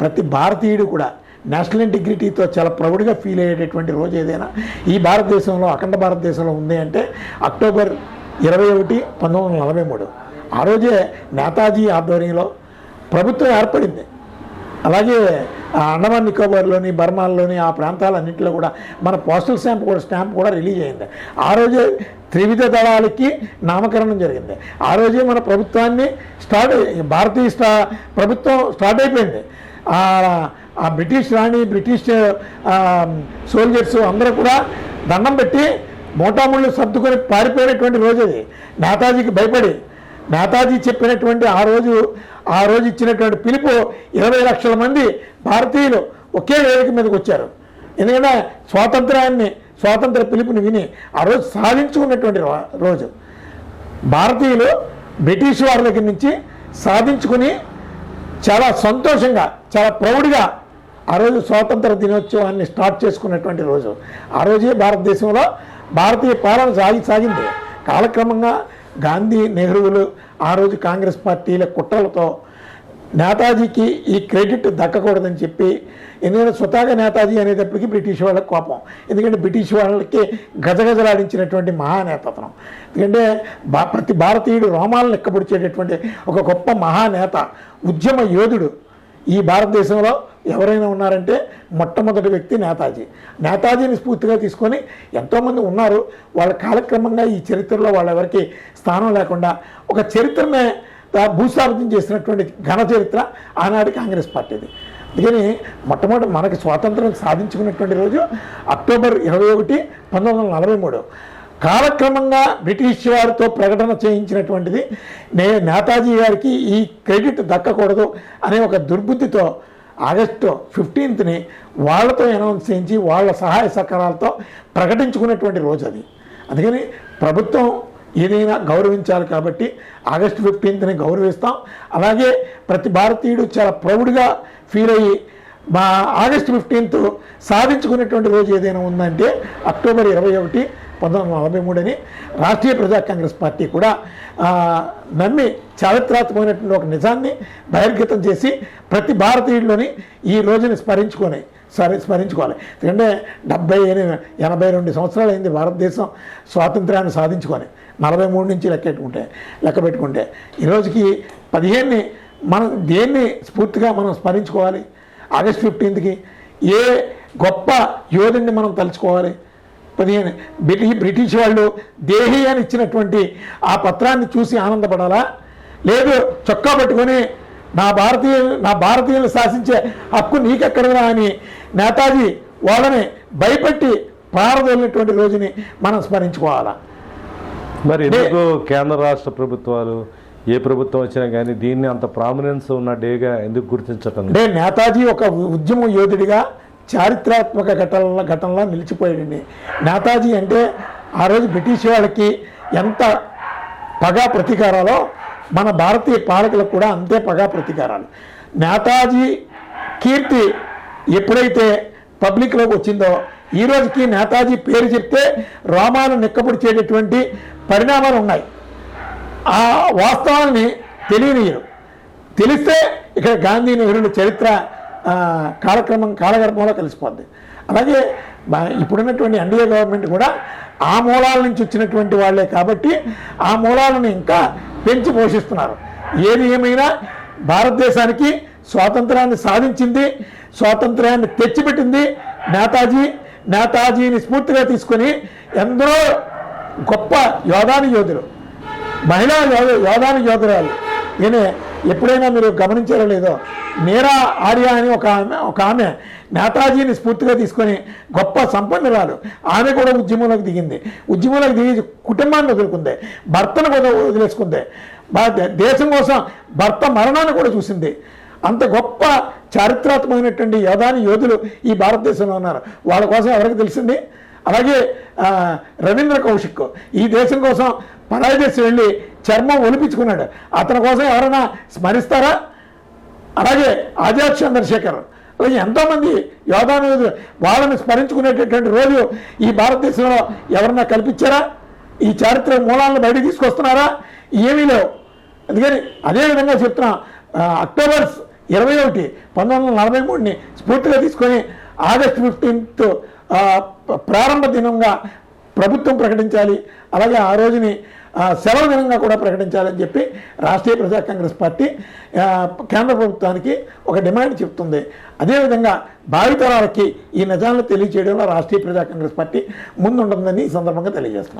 ప్రతి భారతీయుడు కూడా నేషనల్ ఇంటిగ్రిటీతో చాలా ప్రౌడ్గా ఫీల్ అయ్యేటటువంటి రోజు ఏదైనా ఈ భారతదేశంలో అఖండ భారతదేశంలో ఉంది అంటే అక్టోబర్ ఇరవై ఒకటి పంతొమ్మిది వందల నలభై మూడు. ఆ రోజే నేతాజీ ఆధ్వర్యంలో ప్రభుత్వం ఏర్పడింది. అలాగే అండమాన్ నికోబార్లోని బర్మాల్లోని ఆ ప్రాంతాలన్నింటిలో కూడా మన పోస్టల్ స్టాంప్ కూడా స్టాంప్ కూడా రిలీజ్ అయింది. ఆ రోజే త్రివిధ దళాలకి నామకరణం జరిగింది. ఆ రోజే మన ప్రభుత్వాన్ని స్టార్ట్ భారతీయ స్టా ప్రభుత్వం స్టార్ట్ అయిపోయింది. ఆ బ్రిటిష్ రాణి బ్రిటిష్ సోల్జర్స్ అందరూ కూడా దండం పెట్టి మోటాముళ్ళు సర్దుకొని పారిపోయినటువంటి రోజు అది. నేతాజీకి భయపడి నేతాజీ చెప్పినటువంటి ఆ రోజు ఆ రోజు ఇచ్చినటువంటి పిలుపు ఇరవై లక్షల మంది భారతీయులు ఒకే వేదిక మీదకి వచ్చారు. ఎందుకంటే స్వాతంత్రాన్ని స్వాతంత్ర పిలుపుని విని ఆ రోజు సాధించుకున్నటువంటి రోజు. భారతీయులు బ్రిటిష్ వారి దగ్గర నుంచి సాధించుకుని చాలా సంతోషంగా చాలా ప్రౌడ్గా ఆ రోజు స్వాతంత్ర దినోత్సవాన్ని స్టార్ట్ చేసుకున్నటువంటి రోజు. ఆ రోజే భారతదేశంలో భారతీయ పాలన సాగి సాగింది. కాలక్రమంగా గాంధీ నెహ్రూలు ఆ రోజు కాంగ్రెస్ పార్టీల కుట్రలతో నేతాజీకి ఈ క్రెడిట్ దక్కకూడదని చెప్పి ఎందుకంటే స్వతహాగా నేతాజీ అనేటప్పటికీ బ్రిటిష్ వాళ్ళకి కోపం. ఎందుకంటే బ్రిటిష్ వాళ్ళకి గజగజలాడించినటువంటి మహానేత అతను ఎందుకంటే బా ప్రతి భారతీయుడు రోమాలను ఎక్కబడిచేటటువంటి ఒక గొప్ప మహానేత ఉద్యమ యోధుడు ఈ భారతదేశంలో ఎవరైనా ఉన్నారంటే మొట్టమొదటి వ్యక్తి నేతాజీ. నేతాజీని స్ఫూర్తిగా తీసుకొని ఎంతోమంది ఉన్నారు. వాళ్ళ కాలక్రమంగా ఈ చరిత్రలో వాళ్ళెవరికి స్థానం లేకుండా ఒక చరిత్రనే భూస్థాపితం చేసినటువంటి ఘన చరిత్ర ఆనాటి కాంగ్రెస్ పార్టీది. అందుకని మొట్టమొదటి మనకి స్వాతంత్రం సాధించుకున్నటువంటి రోజు అక్టోబర్ ఇరవై ఒకటి పంతొమ్మిది వందల నలభై మూడు. కాలక్రమంగా బ్రిటిష్ వారితో ప్రకటన చేయించినటువంటిది నే నేతాజీ గారికి ఈ క్రెడిట్ దక్కకూడదు అనే ఒక దుర్బుద్ధితో ఆగస్టు ఫిఫ్టీన్త్ని వాళ్ళతో అనౌన్స్ చేయించి వాళ్ళ సహాయ సహకారాలతో ప్రకటించుకున్నటువంటి రోజు అది. అందుకని ప్రభుత్వం ఏదైనా గౌరవించాలి కాబట్టి ఆగస్టు ఫిఫ్టీన్త్ని గౌరవిస్తాం. అలాగే ప్రతి భారతీయుడు చాలా ప్రౌడ్గా ఫీల్ అయ్యి మా ఆగస్టు ఫిఫ్టీన్త్ సాధించుకునేటువంటి రోజు ఏదైనా ఉందంటే అక్టోబర్ ఇరవై ఒకటి పంతొమ్మిది వందల నలభై మూడు అని రాష్ట్రీయ ప్రజా కాంగ్రెస్ పార్టీ కూడా నమ్మి చారిత్రాత్మకమైనటువంటి ఒక నిజాన్ని బహిర్గతం చేసి ప్రతి భారతీయుడిలోని ఈ రోజుని స్మరించుకొని సరే స్మరించుకోవాలి. ఎందుకంటే డెబ్బై ఎనిమిది ఎనభై రెండు సంవత్సరాలు అయింది భారతదేశం స్వాతంత్రాన్ని సాధించుకొని. నలభై మూడు నుంచి లెక్క పెట్టుకుంటే లెక్క పెట్టుకుంటే. ఈరోజుకి పదిహేనుని మనం దేన్ని స్ఫూర్తిగా మనం స్మరించుకోవాలి? ఆగస్ట్ ఫిఫ్టీన్త్కి ఏ గొప్ప యోధుడిని మనం తలుచుకోవాలి? పదిహేను బ్రిటి బ్రిటిష్ వాళ్ళు దేహి అని ఇచ్చినటువంటి ఆ పత్రాన్ని చూసి ఆనందపడాలా? లేదు చొక్కా పట్టుకొని నా భారతీయ నా భారతీయులు శాసించే హక్కు నీకెక్కడరా అని నేతాజీ వాళ్ళని భయపెట్టి పారదోలినటువంటి రోజుని మనం స్మరించుకోవాలా మరి ఎందుకు కేంద్ర రాష్ట్ర ప్రభుత్వాలు ఏ ప్రభుత్వం వచ్చినా కానీ దీన్ని అంత ప్రామినెన్స్ ఉన్న డేగా ఎందుకు గుర్తించటం? అంటే నేతాజీ ఒక ఉద్యమ యోధుడిగా చారిత్రాత్మక ఘటనల ఘటనలా నిలిచిపోయాడండి నేతాజీ అంటే ఆ రోజు బ్రిటిష్ వాళ్ళకి ఎంత పగా ప్రతీకారాలో మన భారతీయ పాలకులకు కూడా అంతే పగా ప్రతీకారాలు. నేతాజీ కీర్తి ఎప్పుడైతే పబ్లిక్లోకి వచ్చిందో ఈ రోజుకి నేతాజీ పేరు చెప్తే రోమాను నిక్కపొడిచేటటువంటి పరిణామాలు ఉన్నాయి. ఆ వాస్తవాన్ని తెలియనియరు. తెలిస్తే ఇక్కడ గాంధీ నెహ్రూల చరిత్ర కాలక్రమం కాలగర్భంలో కలిసిపోద్ది అలాగే ఇప్పుడున్నటువంటి ఎన్డీఏ గవర్నమెంట్ కూడా ఆ మూలాల నుంచి వచ్చినటువంటి వాళ్ళే కాబట్టి ఆ మూలాలను ఇంకా పెంచి పోషిస్తున్నారు. ఏది ఏమైనా భారతదేశానికి స్వాతంత్రాన్ని సాధించింది స్వాతంత్రాన్ని తెచ్చిపెట్టింది నేతాజీ నేతాజీని స్ఫూర్తిగా తీసుకొని ఎందరో గొప్ప యోధాని యోధులు మహిళా యోధ యోధాని యోధురాలు ఈయన ఎప్పుడైనా మీరు గమనించారో లేదో మీరా ఆర్య అని ఒక ఆమె ఒక ఆమె నేతాజీని స్ఫూర్తిగా తీసుకొని గొప్ప సంపన్నురాలు. ఆమె కూడా ఉద్యమంలోకి దిగింది. ఉద్యమంలోకి దిగి కుటుంబాన్ని వదులుకుంది. భర్తను కూడా వదిలేసుకుంది. దేశం కోసం భర్త మరణాన్ని కూడా చూసింది. అంత గొప్ప చారిత్రాత్మకమైనటువంటి యోధాని యోధులు ఈ భారతదేశంలో ఉన్నారు. వాళ్ళ కోసం ఎవరికి తెలిసింది? అలాగే రవీంద్ర కౌశిక్ ఈ దేశం కోసం పరాయి దేశం వెళ్ళి చర్మం ఒలిపించుకున్నాడు. అతని కోసం ఎవరైనా స్మరిస్తారా? అలాగే ఆజాద్ చంద్రశేఖర్. అలాగే ఎంతోమంది యోధాను వాళ్ళని స్మరించుకునేటటువంటి రోజు ఈ భారతదేశంలో ఎవరన్నా కల్పించారా? ఈ చారిత్రక మూలాలను బయటకు తీసుకొస్తున్నారా? ఏమీ లేవు. అందుకని అదేవిధంగా చెప్తున్నా అక్టోబర్ ఇరవై ఒకటి పంతొమ్మిది వందల నలభై మూడుని స్ఫూర్తిగా తీసుకొని ఆగస్ట్ ఫిఫ్టీన్త్ ప్రారంభ దినంగా ప్రభుత్వం ప్రకటించాలి. అలాగే ఆ రోజుని సెలవు దినంగా కూడా ప్రకటించాలని చెప్పి రాష్ట్రీయ ప్రజా కాంగ్రెస్ పార్టీ కేంద్ర ప్రభుత్వానికి ఒక డిమాండ్ చెప్తుంది. అదేవిధంగా భావితరాలకి ఈ నిజాలను తెలియచేయడంలో రాష్ట్రీయ ప్రజా కాంగ్రెస్ పార్టీ ముందుంటుందని ఈ సందర్భంగా తెలియజేస్తున్నాం.